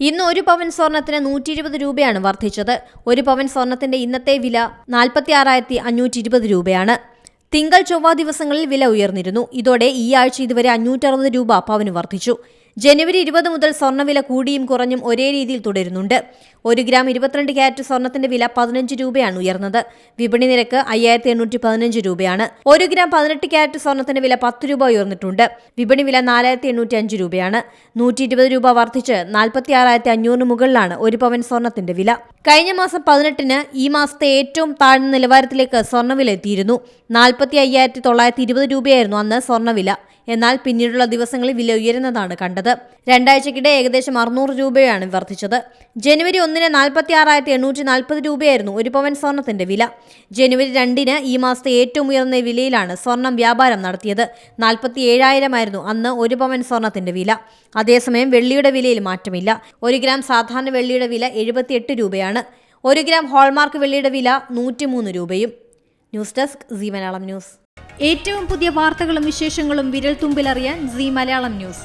ഇന്ന് ഒരു പവൻ സ്വർണത്തിന് നൂറ്റി ഇരുപത് രൂപയാണ് വർദ്ധിച്ചത്. ഒരു പവൻ സ്വർണത്തിന്റെ ഇന്നത്തെ വില നാൽപ്പത്തി ആറായിരത്തി അഞ്ഞൂറ്റി ഇരുപത് രൂപയാണ്. തിങ്കൾ ചൊവ്വ ദിവസങ്ങളിൽ വില ഉയർന്നിരുന്നു. ഇതോടെ ഈ ആഴ്ച ഇതുവരെ അഞ്ഞൂറ്ററുപത് രൂപ പവന് വർദ്ധിച്ചു. ജനുവരി ഇരുപത് മുതൽ സ്വർണവില കൂടിയും കുറഞ്ഞും ഒരേ രീതിയിൽ തുടരുന്നുണ്ട്. ഒരു ഗ്രാം ഇരുപത്തിരണ്ട് ക്യാരറ്റ് സ്വർണത്തിന്റെ വില പതിനഞ്ച് രൂപയാണ് ഉയർന്നത്. വിപണി നിരക്ക് അയ്യായിരത്തി എണ്ണൂറ്റി പതിനഞ്ച് രൂപയാണ്. ഒരു ഗ്രാം പതിനെട്ട് ക്യാരറ്റ് സ്വർണത്തിന്റെ വില പത്ത് രൂപ ഉയർന്നിട്ടുണ്ട്. വിപണി വില നാലായിരത്തി എണ്ണൂറ്റി അഞ്ച് രൂപയാണ്. നൂറ്റി ഇരുപത് രൂപ വർദ്ധിച്ച് നാൽപ്പത്തി ആറായിരത്തി അഞ്ഞൂറിന് മുകളിലാണ് ഒരു പവൻ സ്വർണത്തിന്റെ വില. കഴിഞ്ഞ മാസം പതിനെട്ടിന് ഈ മാസത്തെ ഏറ്റവും താഴ്ന്ന നിലവാരത്തിലേക്ക് സ്വർണവില എത്തിയിരുന്നു. നാൽപ്പത്തി അയ്യായിരത്തി തൊള്ളായിരത്തി ഇരുപത് രൂപയായിരുന്നു അന്ന് സ്വർണവില എന്നാൽ പിന്നീടുള്ള ദിവസങ്ങളിൽ വില ഉയരുന്നതാണ് കണ്ടത്. രണ്ടാഴ്ചക്കിടെ ഏകദേശം അറുന്നൂറ് രൂപയാണ് വർദ്ധിച്ചത്. ജനുവരി ഒന്നിന് നാൽപ്പത്തി ആറായിരത്തി എണ്ണൂറ്റി നാൽപ്പത് രൂപയായിരുന്നു ഒരു പവൻ സ്വർണത്തിന്റെ വില. ജനുവരി രണ്ടിന് ഈ മാസത്തെ ഏറ്റവും ഉയർന്ന വിലയിലാണ് സ്വർണം വ്യാപാരം നടത്തിയത്. നാൽപ്പത്തി ഏഴായിരമായിരുന്നു അന്ന് ഒരു പവൻ സ്വർണത്തിന്റെ വില. അതേസമയം വെള്ളിയുടെ വിലയിൽ മാറ്റമില്ല. ഒരു ഗ്രാം സാധാരണ വെള്ളിയുടെ വില എഴുപത്തിയെട്ട് രൂപയാണ്. ഒരു ഗ്രാം ഹോൾമാർക്ക് വെള്ളിയുടെ വില നൂറ്റിമൂന്ന് രൂപയും. News desk C Malayalam news. ഏറ്റവും പുതിയ വാർത്തകളും വിശേഷങ്ങളും വിരൽ തുമ്പിലറിയാൻ സി മലയാളം ന്യൂസ്.